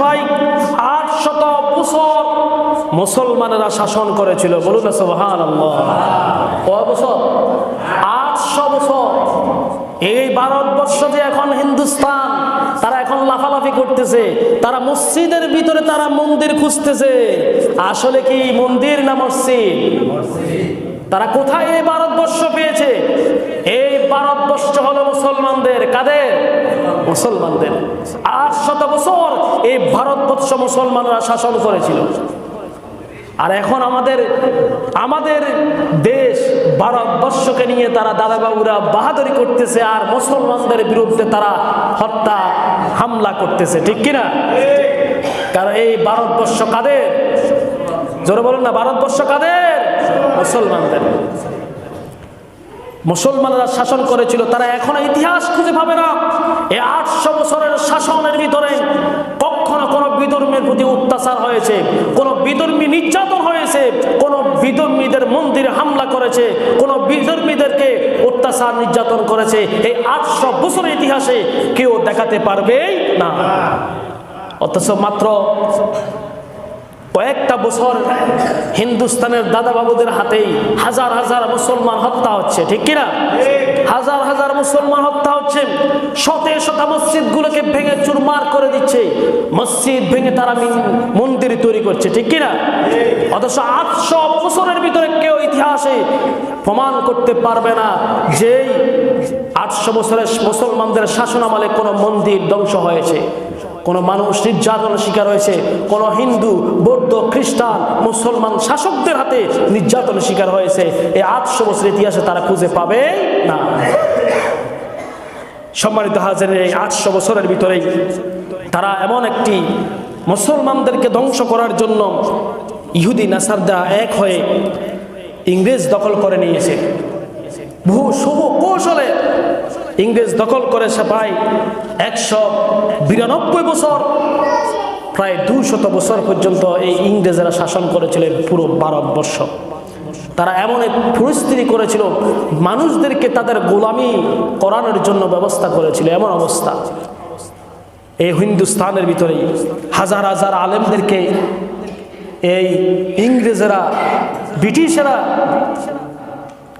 ভাই আট শত বছর মুসলমানেরা শাসন করেছিল। বলুন না সোহান কয় বছর? আটশো বছর। এই ভারতবর্ষ যে এখন হিন্দুস্তান তারা এখন লাফালাফি করতেছে। তারা মসজিদের ভিতরে তারা মন্দির খুঁজতেছে। আসলে কি মন্দির না মসজিদ? তারা কোথায় এই ভারতবর্ষ পেয়েছে? এই ভারতবর্ষ হলো মুসলমানদের কাদের? মুসলমানদের। আট শত বছর এই ভারতবর্ষ মুসলমানরা শাসন করেছিল। আর এখন আমাদের আমাদের দেশ ভারতবর্ষকে নিয়ে তারা দাদাবাবুরা বাহাদুরি করতেছে আর মুসলমানদের বিরুদ্ধে তারা হত্যা হামলা করতেছে, ঠিক কিনা? কারণ এই ভারতবর্ষ কাদের? জোরে বলুন না, ভারতবর্ষ কাদের? মুসলমানদের। মুসলমানরা শাসন করেছিল, তারা এখন ইতিহাস খুঁজে পাবে না। এই আটশো বছরের শাসনের ভিতরে কখনো কোনো বিধর্মীর প্রতি অত্যাচার হয়েছে, কোনো বিধর্মী নির্যাতন হয়েছে, কোনো বিধর্মীদের মন্দিরে হামলা করেছে, কোনো বিধর্মীদেরকে অত্যাচার নির্যাতন করেছে। এই আটশো বছরের ইতিহাসে কেউ দেখাতে পারবে না। অথচ মাত্র কয়েকটা বছর হিন্দুস্তানের দাদা বাবুদের হাতেই হাজার হাজার মুসলমান হত্যা হচ্ছে, ঠিক কিনা? হাজার হাজার মুসলমান হত্যা হচ্ছে, শতে শত মসজিদগুলোকে ভেঙে চুরমার করে দিচ্ছে, মসজিদ ভেঙে তারা মন্দির তৈরি করছে, ঠিক কিনা? অথচ আটশো বছরের ভিতরে কেউ ইতিহাসে প্রমাণ করতে পারবে না যেই আটশো বছরের মুসলমানদের শাসনামলে কোনো মন্দির ধ্বংস হয়েছে। কোনো মানুষ নির্যাতনের শিকার হয়েছে। কোনো হিন্দু, বৌদ্ধ, খ্রিস্টান, মুসলমান শাসকদের হাতে নির্যাতনের শিকার হয়েছে। এই আটশো বছরের ইতিহাসে তারা খুঁজে পাবে না। সম্মানিত হাজারের এই আটশো বছরের ভিতরেই তারা এমন একটি মুসলমানদেরকে ধ্বংস করার জন্য ইহুদি নাসারদা এক হয়ে ইংরেজ দখল করে নিয়েছে। বহু শুভ কৌশলে ইংরেজ দখল করে সে প্রায় একশো বিরানব্বই বছর, প্রায় দুশত বছর পর্যন্ত এই ইংরেজেরা শাসন করেছিলেন পুরো ভারতবর্ষ তারা এমন এক পরিস্থিতি করেছিল, মানুষদেরকে তাদের গোলামি করানোর জন্য ব্যবস্থা করেছিল, এমন অবস্থা। এই হিন্দুস্তানের ভিতরেই হাজার হাজার আলেমদেরকে এই ইংরেজেরা, ব্রিটিশেরা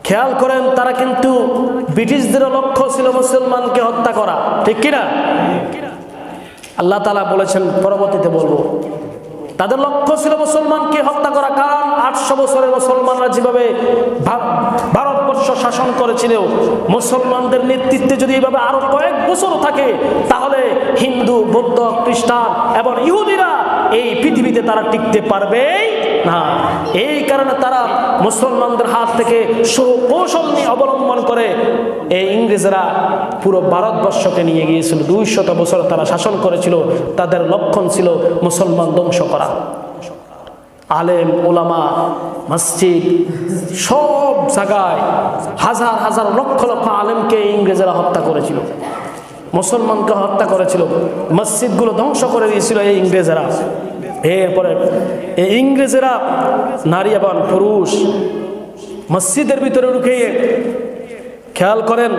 খেয়াল করেন, তারা কিন্তু ব্রিটিশদের লক্ষ্য ছিল মুসলমানকে হত্যা করা। ঠিক কিনা? আল্লাহ তালা বলেছেন, পরবর্তীতে বলব, তাদের লক্ষ্য ছিল মুসলমানকে হত্যা করা। কারণ আটশো বছরের মুসলমানরা যেভাবে ভারতবর্ষ শাসন করেছিল, মুসলমানদের নেতৃত্বে যদি এইভাবে আরও কয়েক বছর থাকে, তাহলে হিন্দু, বৌদ্ধ, খ্রিস্টান এবং ইহুদিরা এই পৃথিবীতে তারা টিকতে পারবে না। এই কারণে তারা মুসলমানদের হাত থেকে সুকৌশল নিয়ে অবলম্বন করে এই ইংরেজরা পুরো ভারতবর্ষকে নিয়ে গিয়েছিল। দুই শত বছর তারা শাসন করেছিল। তাদের লক্ষণ ছিল মুসলমান ধ্বংস করা। আলেম ওলামা মসজিদ, সব জায়গায় হাজার হাজার লক্ষ লক্ষ আলেমকে ইংরেজরা হত্যা করেছিল। মুসলমানকে হত্যা করেছিল। মসজিদগুলো ধ্বংস করে দিয়েছিল এই ইংরেজরা। এরপরে এই ইংরেজেরা নারী এবং পুরুষ মসজিদের ভিতরে ঢুকে খেয়াল করেন।